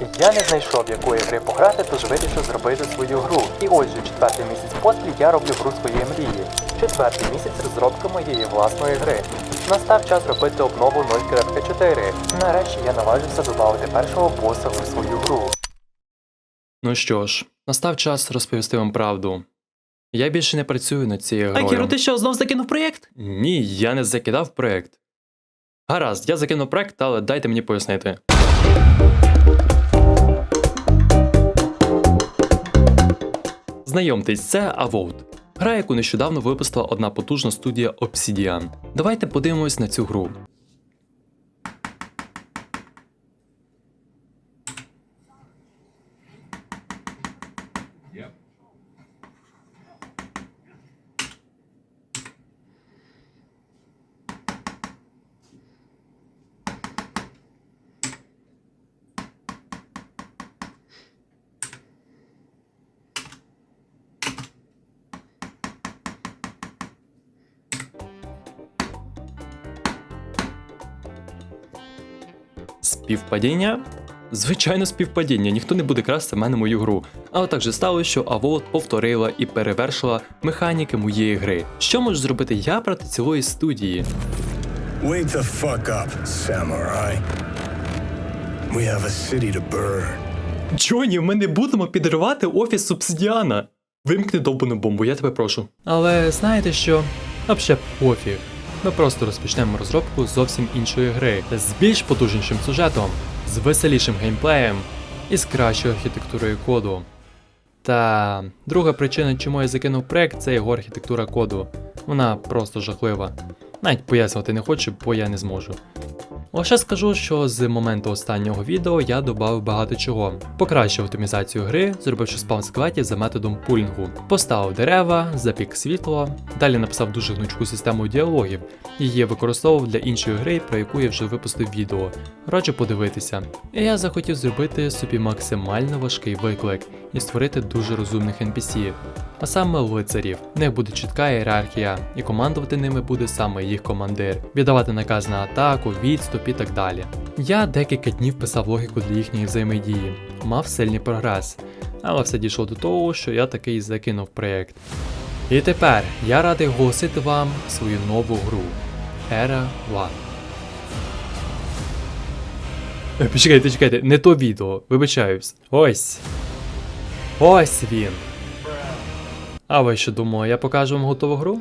Я не знайшов якої гри пограти, тож вирішив зробити свою гру. І ось же четвертий місяць поспіль я роблю гру своєї мрії. Четвертий місяць розробки моєї власної гри. Настав час робити обнову 0.4. Нарешті я наважився додати першого боса в свою гру. Ну що ж, настав час розповісти вам правду. Я більше не працюю над цією грою. Акіро, ти що, знов закинув проєкт? Ні, я не закидав проект. Гаразд, я закинув проект, але дайте мені пояснити. Знайомтесь, це Avowed. Гра, яку нещодавно випустила одна потужна студія Obsidian. Давайте подивимось на цю гру. Співпадіння? Звичайно, співпадіння, ніхто не буде красти в мене мою гру. Але так же сталося, що Avowed повторила і перевершила механіки моєї гри. Що можу зробити я проти цілої студії? Wake the fuck up, samurai. We have a city to burn. Джоні, ми не будемо підривати офіс субсидіана. Вимкни довбану бомбу, я тебе прошу. Але знаєте що? Вообще пофіг. Ми просто розпочнемо розробку зовсім іншої гри, з більш потужнішим сюжетом, з веселішим геймплеєм і з кращою архітектурою коду. Та друга причина, чому я закинув проект, це його архітектура коду. Вона просто жахлива. Навіть пояснювати не хочу, бо я не зможу. Лише скажу, що з моменту останнього відео я додав багато чого. Покращив оптимізацію гри, зробивши спам скелетів за методом пулінгу, поставив дерева, запік світло, далі написав дуже гнучку систему діалогів. Її використовував для іншої гри, про яку я вже випустив відео. Раджу подивитися. І я захотів зробити собі максимально важкий виклик і створити дуже розумних NPC, а саме лицарів. В них буде чітка ієрархія, і командувати ними буде саме їх командир, віддавати наказ на атаку, відступ і так далі. Я декілька днів писав логіку для їхньої взаємодії, мав сильний прогрес, але все дійшло до того, що я таки закинув проєкт. І тепер я радий оголосити вам свою нову гру Era One. Е, Почекайте, чекайте, не то відео, вибачаюсь. Ось. Ось він. А ви що думали, я покажу вам готову гру?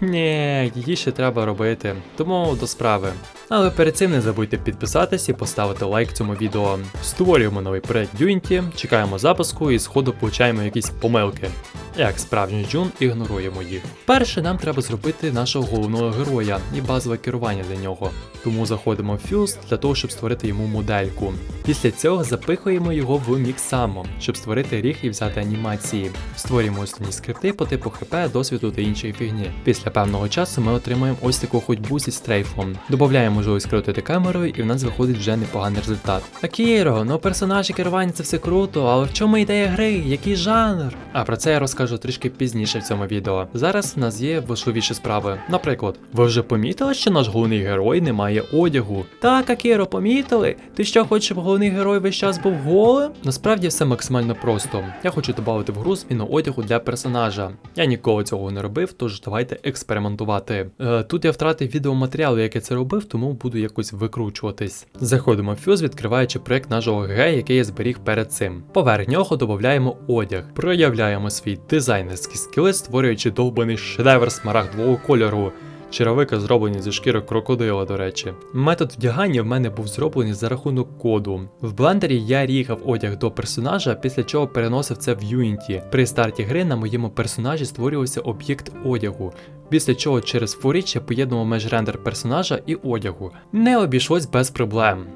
Ні, її ще треба робити, тому до справи. Але перед цим не забудьте підписатись і поставити лайк цьому відео. Створюємо новий проект Unity, чекаємо запуску і сходу получаємо якісь помилки. Як справжній джун ігноруємо їх. Перше нам треба зробити нашого головного героя і базове керування для нього. Тому заходимо в Fuse для того, щоб створити йому модельку. Після цього запихуємо його в Mixamo, щоб створити ріг і взяти анімації. Створюємо основні скрипти по типу ХП, досвіду та іншої фігні. Після певного часу ми отримаємо ось таку ходьбу зі стрейфом. Додаємо можливість крутити камерою, і в нас виходить вже непоганий результат. Акіро, ну персонаж і керування це все круто, але в чому ідея гри? Який жанр? А про це я розкажу трішки пізніше в цьому відео. Зараз в нас є важливіші справи. Наприклад, ви вже помітили, що наш головний герой не має одягу? Так, Акіро, помітили? Ти що хочеш, щоб головний герой весь час був голим? Насправді все максимально просто. Я хочу додати в гру зміну одягу для персонажа. Я ніколи цього не робив, тож давайте експериментувати. Е, тут я втратив відеоматеріал, як я це робив, тому буду якось викручуватись. Заходимо в Fuse, відкриваючи проект нашого ГГ, який я зберіг перед цим. Поверх нього додаємо одяг, проявляємо свій дизайнерський скіли, створюючи довбаний шедевр смарагдового кольору. Черевики зроблені зі шкіри крокодила, до речі. Метод вдягання в мене був зроблений за рахунок коду. В блендері я рігав одяг до персонажа, після чого переносив це в Unity. При старті гри на моєму персонажі створювався об'єкт одягу. Після чого через форіч я поєднував межрендер персонажа і одягу. Не обійшлось без проблем.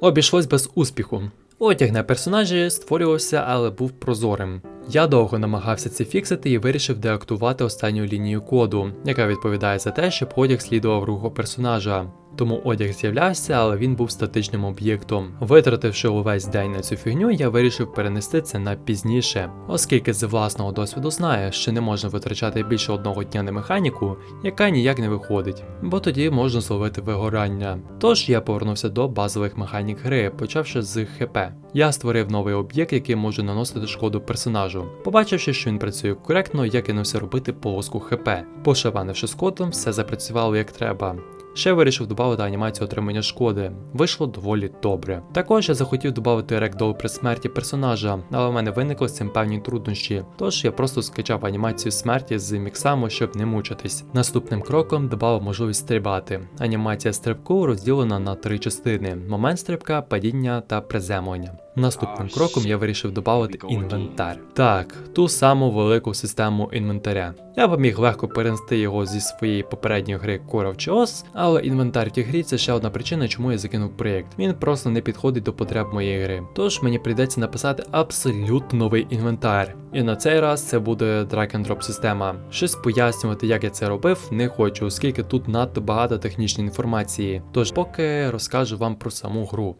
Обійшлось без успіху. Одяг на персонажі створювався, але був прозорим. Я довго намагався це фіксити і вирішив деактувати останню лінію коду, яка відповідає за те, щоб потяг слідував руху персонажа. Тому одяг з'являвся, але він був статичним об'єктом. Витративши увесь день на цю фігню, я вирішив перенести це на пізніше, оскільки з власного досвіду знаю, що не можна витрачати більше одного дня на механіку, яка ніяк не виходить, бо тоді можна зловити вигорання. Тож я повернувся до базових механік гри, почавши з ХП. Я створив новий об'єкт, який може наносити шкоду персонажу. Побачивши, що він працює коректно, я кинувся робити полоску ХП. Пошиванивши з кодом, все запрацювало як треба. Ще вирішив додати анімацію отримання шкоди. Вийшло доволі добре. Також я захотів додати рекдол при смерті персонажа, але в мене виникли з цим певні труднощі. Тож я просто скачав анімацію смерті з міксами, щоб не мучитись. Наступним кроком додав можливість стрибати. Анімація стрибку розділена на три частини: момент стрибка, падіння та приземлення. Наступним кроком я вирішив додати інвентар. Так, ту саму велику систему інвентаря. Я б міг легко перенести його зі своєї попередньої гри Core of Chaos, але інвентар в тій грі це ще одна причина, чому я закинув проєкт. Він просто не підходить до потреб моєї гри. Тож мені прийдеться написати абсолютно новий інвентар. І на цей раз це буде drag and drop система. Щось пояснювати, як я це робив, не хочу, оскільки тут надто багато технічної інформації. Тож поки розкажу вам про саму гру.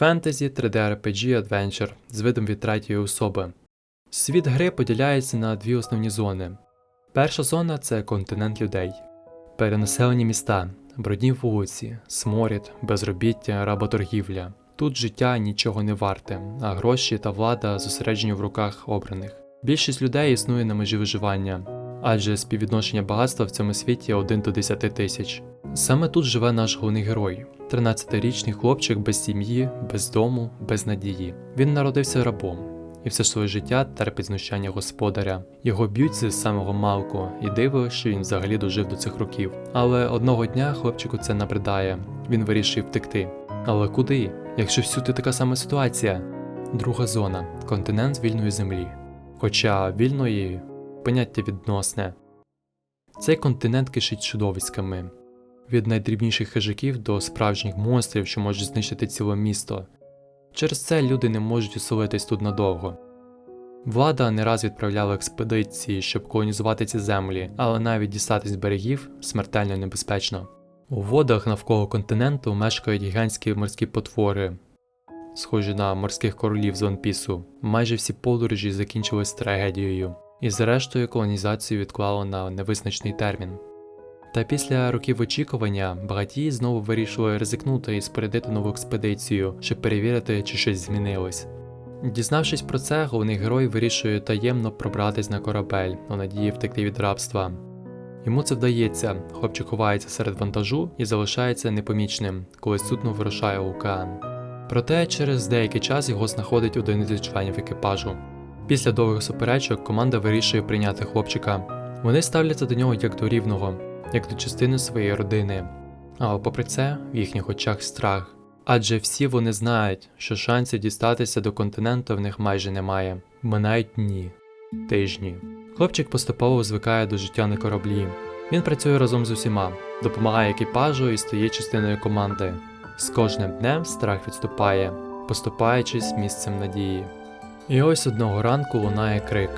Фентезі 3D RPG Adventure з видом від третьої особи. Світ гри поділяється на дві основні зони. Перша зона це континент людей, перенаселені міста, брудні вулиці, сморід, безробіття, работоргівля. Тут життя нічого не варте, а гроші та влада зосереджені в руках обраних. Більшість людей існує на межі виживання, адже співвідношення багатства в цьому світі 1 до 10 тисяч. Саме тут живе наш головний герой, 13-річний хлопчик без сім'ї, без дому, без надії. Він народився рабом і все своє життя терпить знущання господаря. Його б'ють з самого малку, і диво, що він взагалі дожив до цих років. Але одного дня хлопчику це набридає. Він вирішив втекти. Але куди? Якщо всюди така сама ситуація? Друга зона континент вільної землі. Хоча вільної поняття відносне. Цей континент кишить чудовиськами. Від найдрібніших хижаків до справжніх монстрів, що можуть знищити ціле місто. Через це люди не можуть оселитись тут надовго. Влада не раз відправляла експедиції, щоб колонізувати ці землі, але навіть дістатись берегів смертельно небезпечно. У водах навколо континенту мешкають гігантські морські потвори, схожі на морських королів з Ванпісу. Майже всі подорожі закінчились трагедією, і зрештою колонізацію відклало на невизначений термін. Та після років очікування багатії знову вирішили ризикнути і спорядити нову експедицію, щоб перевірити, чи щось змінилось. Дізнавшись про це, головний герой вирішує таємно пробратись на корабель у надії втекти від рабства. Йому це вдається, хлопчик ховається серед вантажу і залишається непомічним, коли судно вирушає океан. Проте через деякий час його знаходить один із членів екіпажу. Після довгих суперечок команда вирішує прийняти хлопчика. Вони ставляться до нього як до рівного, як до частини своєї родини. Але попри це, в їхніх очах страх. Адже всі вони знають, що шансів дістатися до континенту в них майже немає. Минають дні, тижні. Хлопчик поступово звикає до життя на кораблі. Він працює разом з усіма, допомагає екіпажу і стає частиною команди. З кожним днем страх відступає, поступаючись місцем надії. І ось одного ранку лунає крик: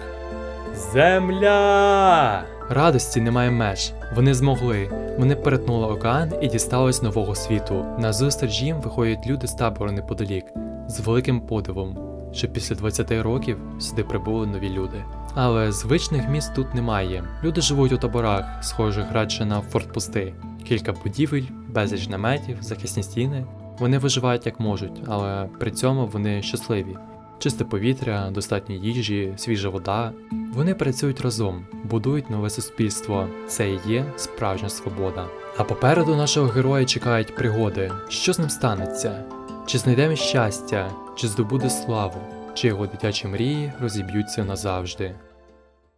Земля! Радості немає меж. Вони змогли. Вони перетнули океан і дістались нового світу. На зустріч їм виходять люди з табору неподалік, з великим подивом, що після 20 років сюди прибули нові люди. Але звичних міст тут немає. Люди живуть у таборах, схожих радше на фортпости. Кілька будівель, безліч наметів, захисні стіни. Вони виживають як можуть, але при цьому вони щасливі. Чисте повітря, достатньо їжі, свіжа вода. Вони працюють разом, будують нове суспільство. Це і є справжня свобода. А попереду нашого героя чекають пригоди. Що з ним станеться? Чи знайде він щастя, чи здобуде славу, чи його дитячі мрії розіб'ються назавжди.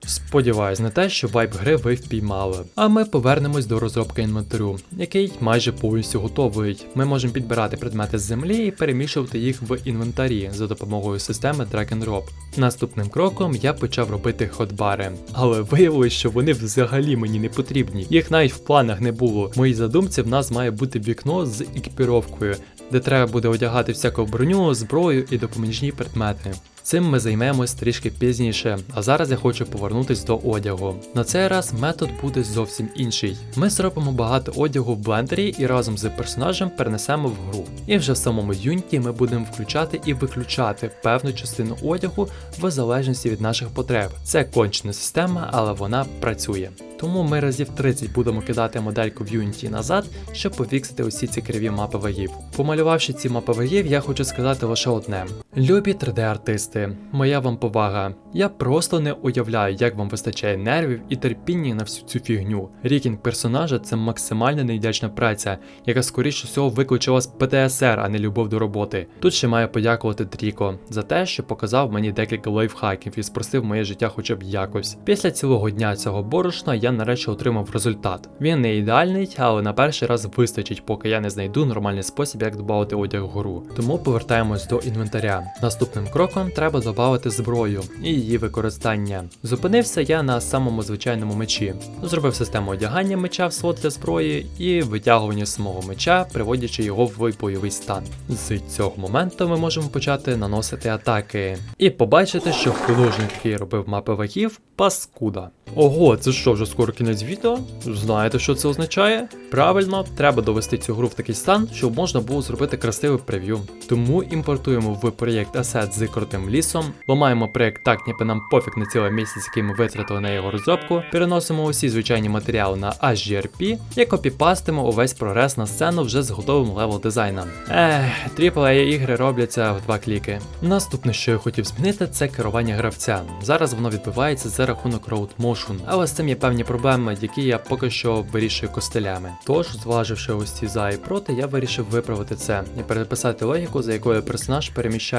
Сподіваюсь на те, що вайб гри ви впіймали. А ми повернемось до розробки інвентарю, який майже повністю готовий. Ми можемо підбирати предмети з землі і перемішувати їх в інвентарі за допомогою системи Drag and Drop. Наступним кроком я почав робити ходбари, але виявилось, що вони взагалі мені не потрібні. Їх навіть в планах не було. В моїй задумці в нас має бути вікно з екіпіровкою, де треба буде одягати всяку броню, зброю і допоміжні предмети. Цим ми займемось трішки пізніше, а зараз я хочу повернутись до одягу. На цей раз метод буде зовсім інший. Ми зробимо багато одягу в блендері і разом з персонажем перенесемо в гру. І вже в самому юніті ми будемо включати і виключати певну частину одягу в залежності від наших потреб. Це кончена система, але вона працює. Тому ми разів 30 будемо кидати модельку в Unity назад, щоб пофіксити усі ці криві мапи вагів. Помалювавши ці мапи вагів, я хочу сказати лише одне: любі 3D-артисти, моя вам повага. Я просто не уявляю, як вам вистачає нервів і терпіння на всю цю фігню. Рікінг персонажа це максимально невдячна праця, яка скоріше всього викличила з ПТСР, а не любов до роботи. Тут ще маю подякувати Дріко за те, що показав мені декілька лайфхаків і спростив моє життя хоча б якось. Після цілого дня цього борошна я нарешті отримав результат. Він не ідеальний, але на перший раз вистачить, поки я не знайду нормальний спосіб, як додати одяг вгору. Тому повертаємось до інвентаря. Наступним кроком треба додати зброю і її використання. Зупинився я на самому звичайному мечі. Зробив систему одягання меча в слот для зброї і витягування самого меча, приводячи його в бойовий стан. З цього моменту ми можемо почати наносити атаки і побачити, що художник, який робив мапи вагів, паскуда. Ого, це що вже скоро кінець відео? Знаєте, що це означає? Правильно, треба довести цю гру в такий стан, щоб можна було зробити красиве прев'ю. Тому імпортуємо в проєкт Asset з крутим лісом, ламаємо проєкт так, ніби нам пофіг на цілий місяць, який ми витратили на його розробку, переносимо усі звичайні матеріали на HGRP і копіпастимо увесь прогрес на сцену вже з готовим левел дизайном. Ех, AAA ігри робляться в два кліки. Наступне, що я хотів змінити, це керування гравця. Зараз воно відбувається за рахунок Road Motion, але з цим є певні проблеми, які я поки що вирішую костелями. Тож, зваживши ось ці за і проти, я вирішив виправити це і переписати логіку, за якою персонаж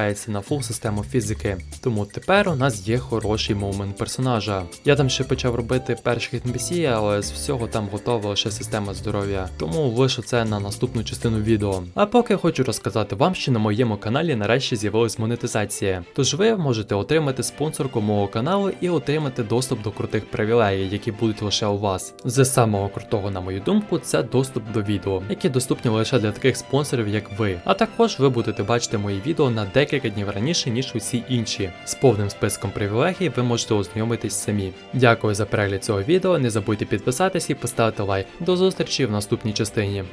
переміщається на фул систему фізики. Тому тепер у нас є хороший момент персонажа. Я там ще почав робити перших NPC, але з всього там готова лише система здоров'я. Тому лишу це на наступну частину відео. А поки хочу розказати вам, що на моєму каналі нарешті з'явилась монетизація. Тож ви можете отримати спонсорку мого каналу і отримати доступ до крутих привілеїв, які будуть лише у вас. З самого крутого, на мою думку, це доступ до відео, які доступні лише для таких спонсорів, як ви. А також ви будете бачити мої відео на декілька днів раніше, ніж усі інші. З повним списком привілегій ви можете ознайомитись самі. Дякую за перегляд цього відео. Не забудьте підписатись і поставити лайк. До зустрічі в наступній частині.